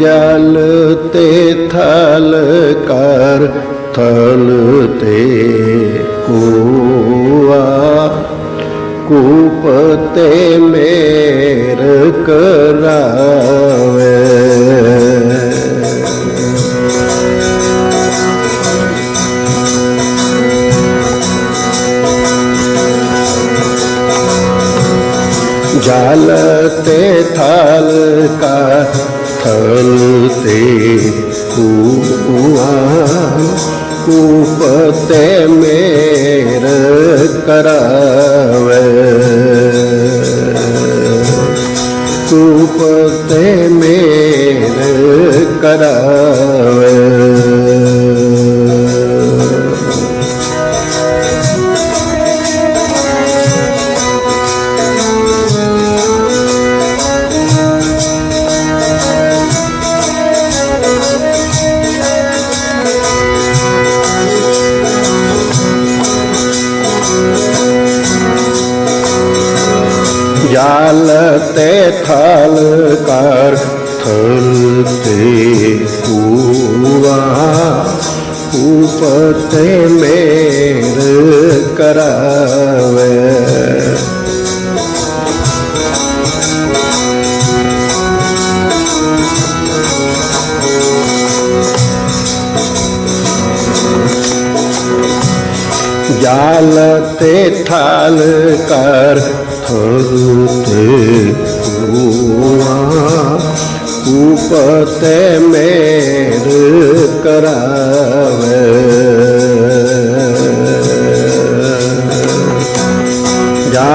ਜਲ ਤੇ ਥਲ ਕਰ ਥਲ ਤੇ ਕੂਆ ਕੂਪ ਤੇ ਮੇਰ ਕਰਾ ਕੂਪ ਤੇ ਮੇਰ ਕਰਾਵੇ। ਜਾਲ ਤੇ ਥਲ ਕਰ ਥਲ ਤੇ ਕੂਆ ਕੂਪ ਮੇਰ ਕਰਾਵੇ।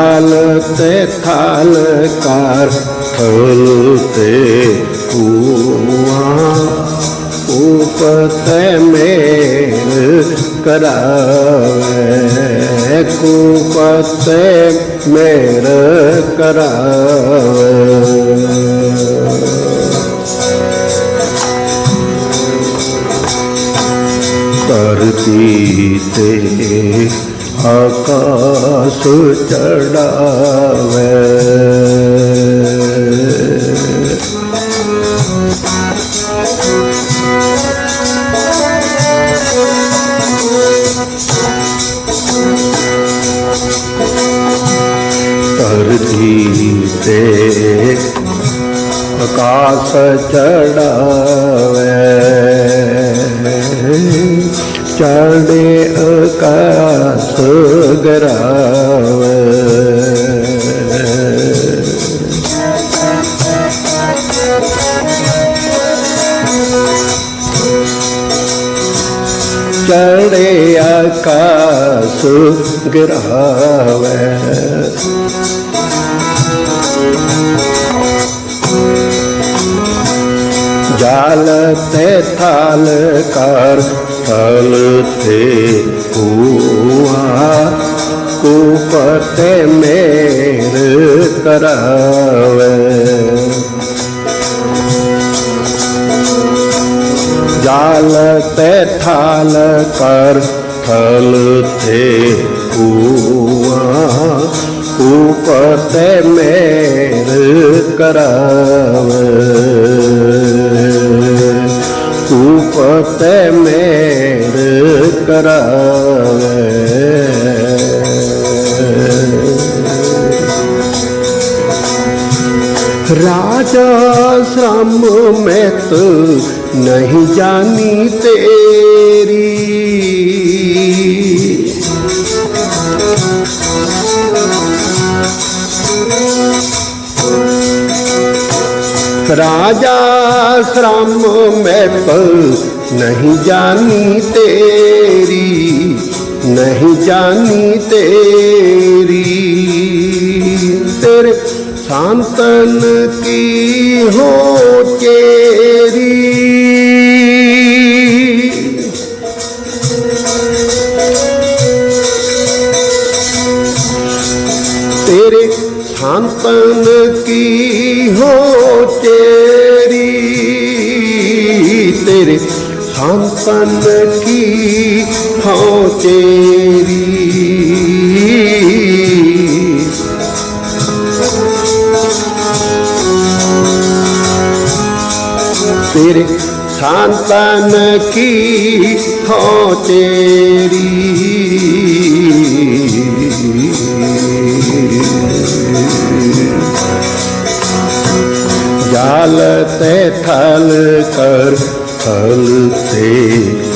ਜਾਲ ਤੇ ਥਲ ਕਰ ਥਲ ਤੇ ਕੂਆ ਉਪਤ ਮੇਰ ਕਰਾਵੇ, ਕੂਪਤ ਮੇਰ ਕਰਾਵੇ। ਧਰਤੀ ਤੇ ਆਕਾਸ਼ ਚੜਾਵੇ ਧਰਤੀ ਤੇ ਆਕਾਸ਼ ਚੜਾਵੇ ਚੜੇ ਆਕਾਸ਼ ਗਰਾਵੇ। ਚੜੇ ਆਕਾਸ਼ ਗਰਾਵੇ। ਜਾਲ ਤੇ ਥਾਲ ਕਰ ਥਲ ਤੇ ਕੂਆ ਕੂਪ ਤੇ ਮੇਰ ਕਰਾਵੇ ਜਾਲ ਤੇ ਥਲ ਕਰ ਥਲ ਤੇ ਕੂਆ ਕੂਪ ਪਤੈ ਮੇਰ ਕਰਾਵੇ। ਰਾਜਾ ਸ਼ਰਮ ਮੈਤ ਨਹੀਂ ਜਾਣੀ ਤੇਰੀ। ਰਾਜਾ ਸ਼ਰਮ ਮੈਤ ਨਹੀਂ ਜਾਣੀ ਤੇਰੀ ਨਹੀਂ ਜਾਣੀ ਤੇਰੀ। ਤੇਰੇ ਸੰਤਨ ਕੀ ਹੋ ਚੇਰੀ ਤੇਰੇ ਸੰਤਨ शांतन की हो चेरी तेरे संतन की हो तेरी। जाल ते थल कर थल ते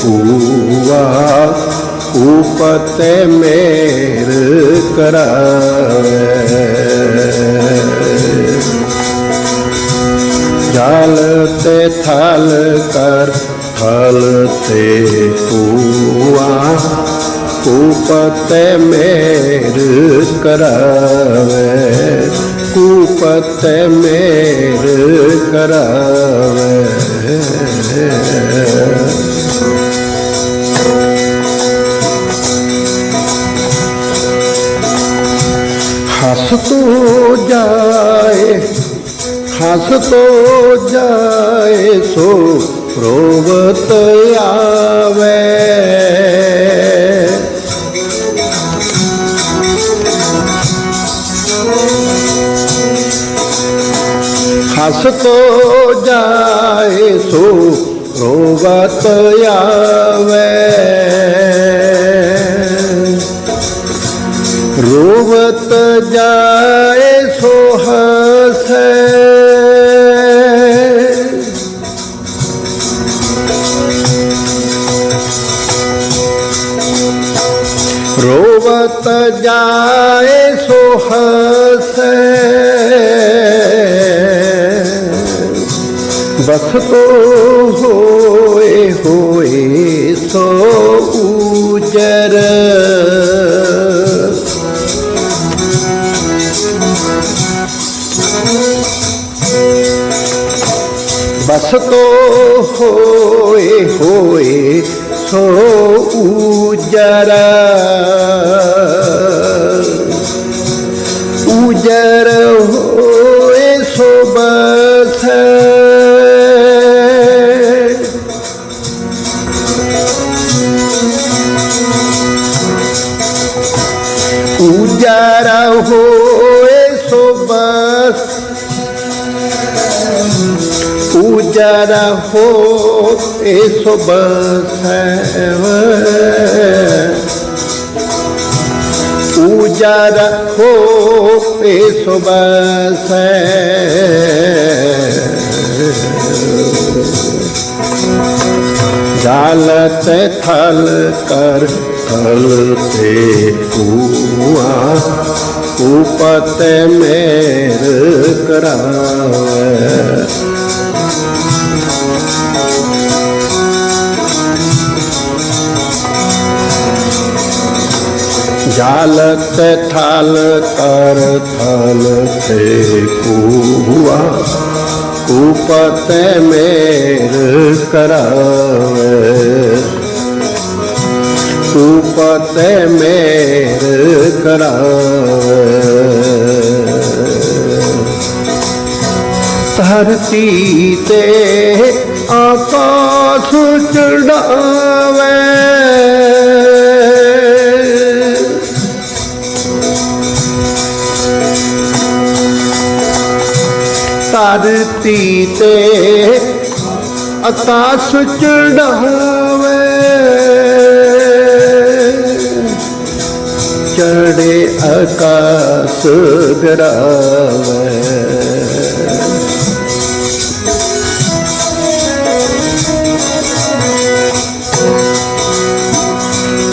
कुआ उपते मेर करावे जाल ते थल कर थल ते कुआ कूपते मेर करावे कूपते मेर करावे ਹੱਸ ਤੋ ਜਾਏ ਹੱਸ ਤੋ ਜਾਏ ਸੋ ਪ੍ਰੋਵਤ ਆਵੇ। हंस तो जाए सो रोवत आवे रोवत जाए सो हंसे रोवत जाए सो हंसे ਕੋ ਹੋਏ ਹੋਏ ਸੋ ਉਜਰ। ਬਸ ਤੋ ਹੋਏ ਹੋਏ ਸੋ ਉਜਰਾ। ਸੁਭ ਸੈਵ। ਪੂਜਾ ਰਖੋ ਤੇ ਸੁਭ ਸੈਵ। ਦਾਲਤ ਥਲ ਕਰ ਥਲ ਤੇ ਕੂਆ ਉਪਤ ਮੇਰ ਕਰਾਵੇ। ठालत ठाल कर थल से कुआ कुपत मेर करावे कुपत मेर करावे धरती ते आकाश चढ़ावे ਧਰਤੀ ਤੇ ਆਕਾਸ਼ ਚੜਾਵੇ ਚੜੇ ਆਕਾਸ਼ ਗਰਾਵੇ।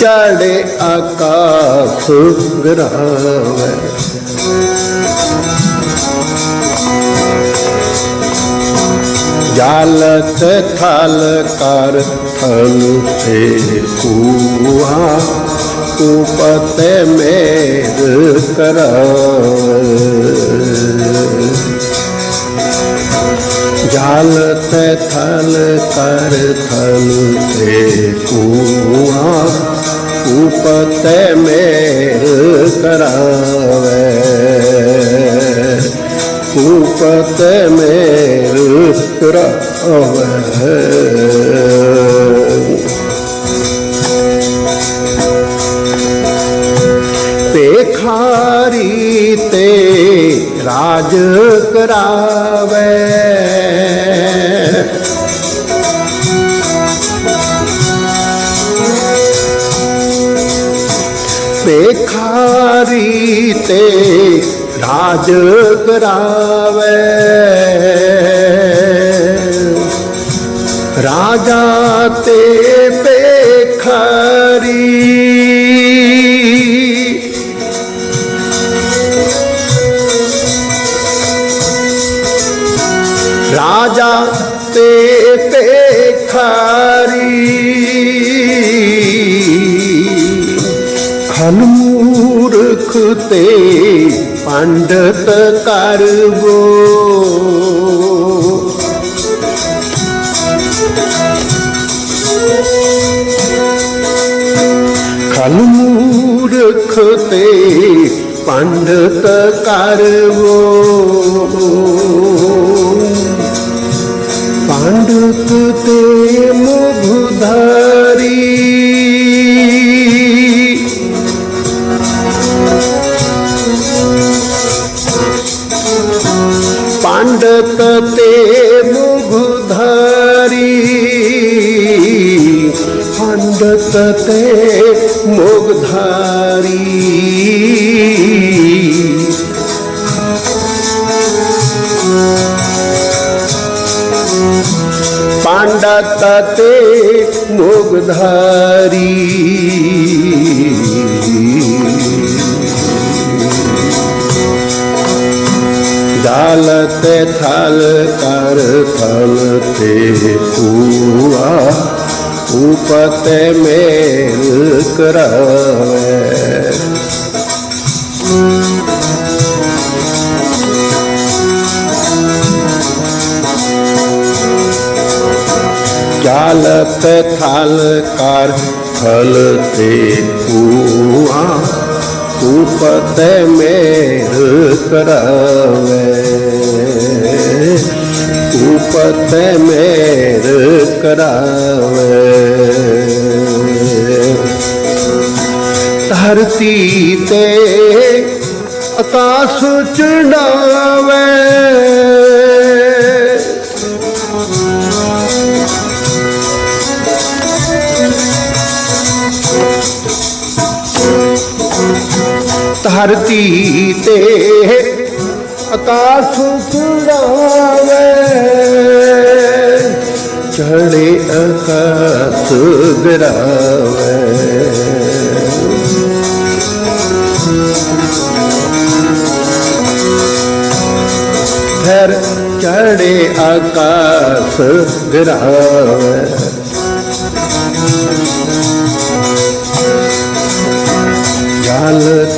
ਚੜੇ ਆਕਾਸ਼ ਗਰਾਵੇ। ਜਾਲਤ ਥਲ ਕਰ ਥਲ ਤੇ ਕੂਆ ਉਪਤ ਮੇਰ ਕਰਾਵੇ ਜਾਲਤ ਥਲ ਕਰ ਥਲ ਤੇ ਕੂਆ ਉਪਤ ਮੇਰ ਕਰਾਵੇ ਟਕਰਾਵੇ ਤੇ ਖਾਰੀ ਤੇ ਰਾਜ ਕਰਾਵੇ। ਬੇਖਾਰੀ ਤੇ ਰਾਜ ਕਰਾਵੇ। ਰਾਜਾ ਤੇ ਪੇਖਰੀ ਰਾਜਾ ਤੇ ਪੇਖਰੀ ਖਲਮੂਰਖ ਤੇ ਪੰਡਤ ਕਰਵੋ ਤੇ ਪੰਡਤ ਕਰਵੋ। ਜਾਲ ਤੇ ਥਲ ਕਰ ਥਲ ਤੇ ਪੂਆ ਉਪਤੇ ਮੇਲ ਕਰਾਵੇ। ਜਾਲ ਥਲ ਕਰ ਥਲ ਤੇ ਪੂਆ ਉਪਤੇ ਮੇਲ ਕਰਾਵੇ ਉਪਤੇ ਮੇਲ ਕਰਾਵੇ ਧਰਤੀ ਤੇ ਆਕਾਸ਼ ਚੜਾਵੇ ਧਰਤੀ ਤੇ ਆਕਾਸ਼ ਚੜਾਵੇ। ਚੜੇ ਆਕਾਸ਼ ਗਰਾਵੇ ਫਿਰ ਚੜੇ ਆਕਾਸ਼ ਗਰਾਵੇ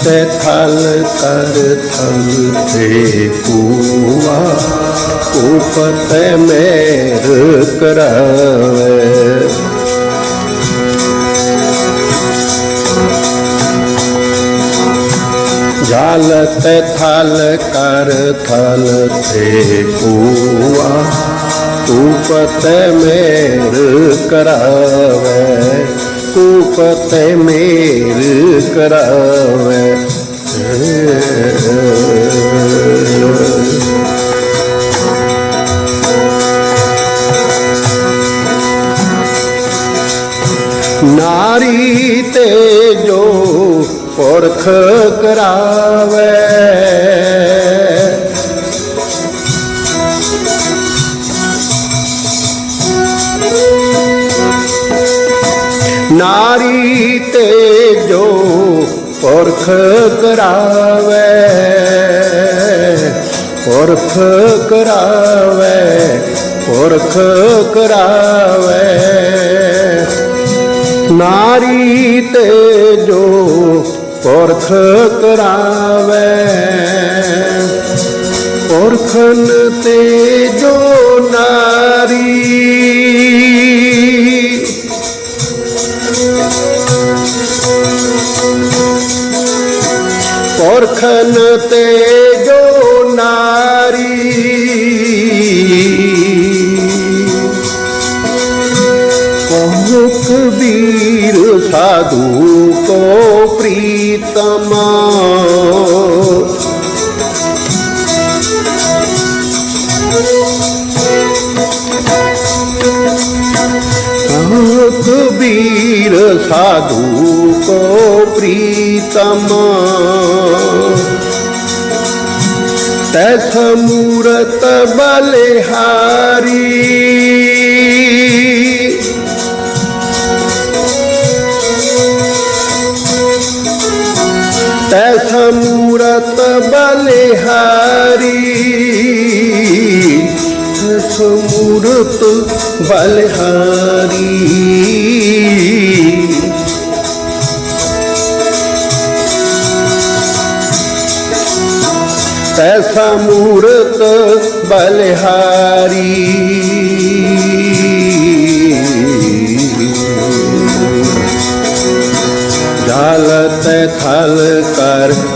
ਤੇ ਥਲ ਕਰ ਥਲ ਤੇ ਪੂਆ ਉਪਤ ਮੇਰ ਕਰਾਵੇ। ਜਲ ਤੇ ਥਲ ਕਰ ਥਲ ਤੇ ਪੂਆ ਉਪਤ ਮੇਰ ਕਰਾਵੇ। ਉਪਤ ਮੇਰ ਕਰਾਵੇ ਨਾਰੀ ਤੇ ਜੋ ਪੁਰਖ ਕਰਾਵੇ ਨਾਰੀ ਪੁਰਖ ਕਰਾਵੇ ਪੁਰਖ ਕਰਾਵੇ ਪੁਰਖ ਕਰਾਵੇ। ਨਾਰੀ ਤੇ ਜੋ ਪੁਰਖ ਕਰਾਵੇ ਪੁਰਖਨ ਤੇ ਜੋ ਸਾਧੂ ਕੋ ਪ੍ਰੀਤਮਾ। ਕਹੁ ਕਬੀਰ ਸਾਧੂ ਕੋ ਪ੍ਰੀਤਮ। ਤੈਥ ਮੂਰਤ ਬਲਿਹਾਰੀ। ਤੈਥ ਮੂਰਤ ਬਲਿਹਾਰੀ ਤੈਥ ਮੂਰਤ ਬਲਿਹਾਰੀ ਤੈਸਾ ਮੂਰਤ ਬਲਿਹਾਰੀ ਜਲ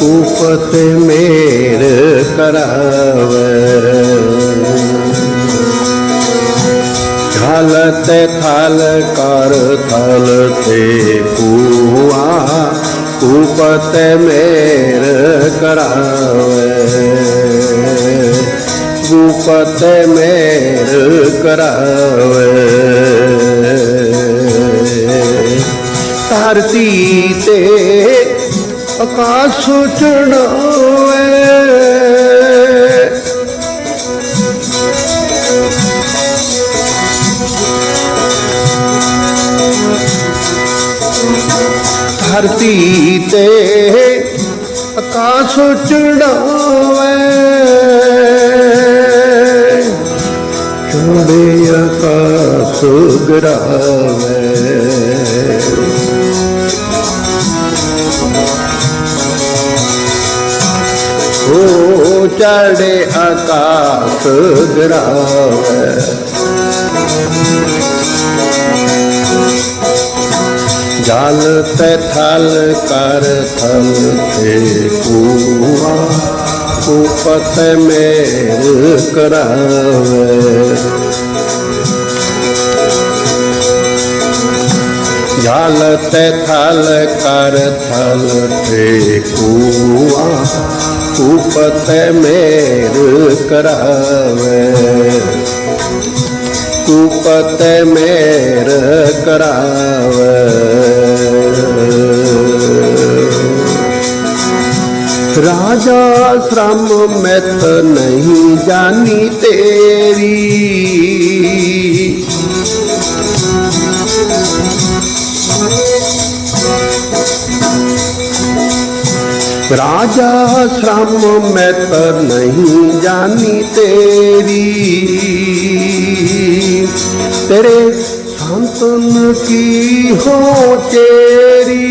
ਕੂਪਤ ਮੇਰ ਕਰਾਵੇ। ਜਲ ਤੇ ਥਲ ਕਰ ਥਲ ਤੇ ਪੂਆ ਕੂਪਤ ਮੇਰ ਕਰਾਵੇ। ਗੁਪਤ ਮੇਰ ਕਰਾਵੇ। ਧਰਤੀ ਤੇ ਆਕਾਸ਼ ਚੜਾਵੇ ਧਰਤੀ ਤੇ ਆਕਾਸ਼ ਚੜਾਵੇ ਚੜੇ ਆਕਾਸ਼ ਗਰਾਵੇ ਚੜੇ ਆਕਾਸ਼ ਗਰਾਵੇ ਜਲ ਤੇ ਥਲ ਕਰ ਥਲ ਤੇ ਕੂਆ ਉਪਤ ਮੇਰ ਕਰਾਵੇ। ਜਲ ਤੇ ਥਲ ਕਰ ਥਲ ਤੇ ਕੂਆ ਉਪਤ ਮੇਰ ਕਰਾਵੇ। ਉਪਤ ਮੇਰ ਕਰਾਵੇ। ਰਾਜਾ ਸ਼ਰਮ ਮੈਥ ਨਹੀਂ ਜਾਣੀ ਤੇਰੀ। ਰਾਜਾ ਸ਼ਰਮ ਮੈਥ ਨਹੀਂ ਜਾਣੀ ਤੇਰੀ। ਤੇਰੇ ਸੰਤਨ ਕੀ ਹੋ ਤੇਰੀ?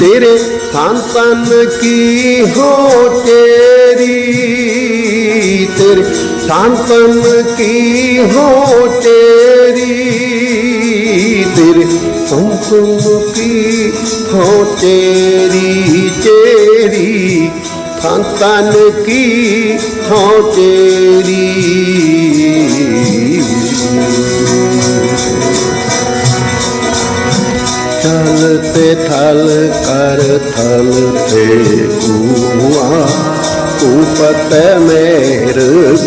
ਤੇਰੇ ਸੰਤਨ ਕੀ ਹੋ ਤੇਰੀ? ਤੇਰੇ ਸੰਤਨ ਕੀ ਹੋ ਤੇਰੀ ਤੇਰੇ ਸੰਤਨ ਕੀ ਹੋ ਤੇਰੀ ਤੇਰੀ ਸੰਤਨ ਕੀ ਹੋ ਤੇਰੀ ਥਲ ਤੇ ਥਲ ਕਰ ਥਲ ਤੇ ਕੂਆ ਮੇਰ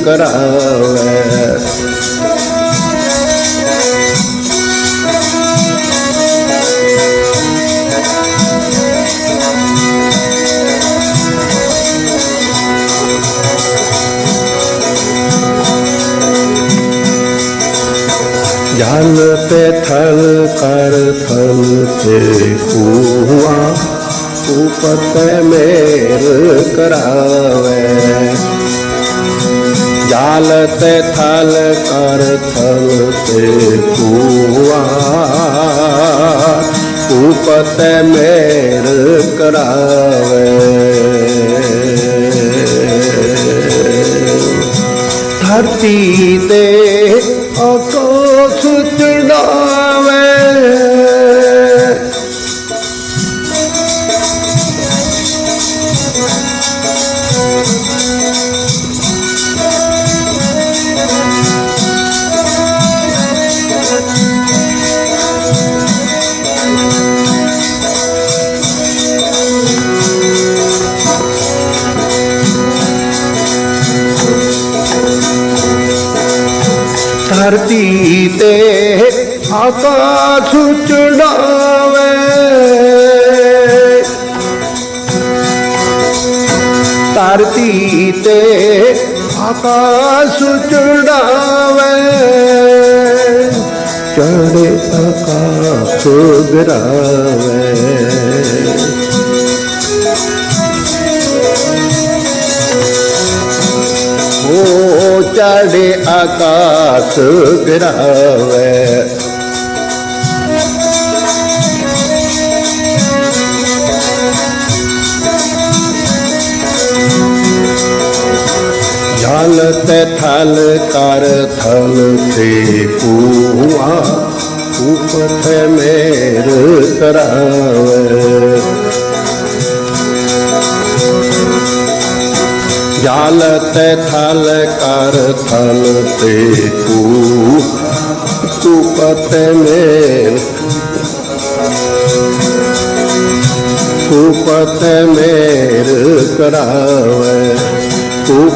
ਕਰਾਵੇ। ਜਲ ਤੇ ਥਲ ਕਰ ਥਲ ਤੇ ਕੂਆ। ਉਪਤ ਮੇਰ ਕਰਾਵੇ। ਜਲ ਤੇ ਥਲ ਕਰ ਥਲ ਤੇ ਕੂਆ ਉਪਤ ਮੇਰ ਕਰਾਵੇ। ਧਰਤੀ ਤੇ ਆਕਾਸ਼ ਚੜਾਵੇ ਧਰਤੀ ਤੇ ਆਕਾਸ਼ ਚੜਾਵੇ। ਧਰਤੀ ਤੇ ਆਕਾਸ਼ ਚੜਾਵੇ। ਚੜੇ ਆਕਾਸ਼ ਗਿਰਾਵੇ। ਚੜੇ ਆਕਾਸ਼ ਗਿਰਾਵੇ ਜਲ ਤੇ ਥਲ ਕਰ ਥਲ ਤੇ ਪੂਆ ਉਪਤ ਮੇਰ ਕਰਾਵੇ ਜਲ ਤੇ ਥਲ ਕਰ ਥਲ ਤੇ ਕੂ ਤੂ ਪਤ ਮੇਰ ਤੂ ਪਤ ਮੇਰ ਕਰਾਵੇ ਤੂ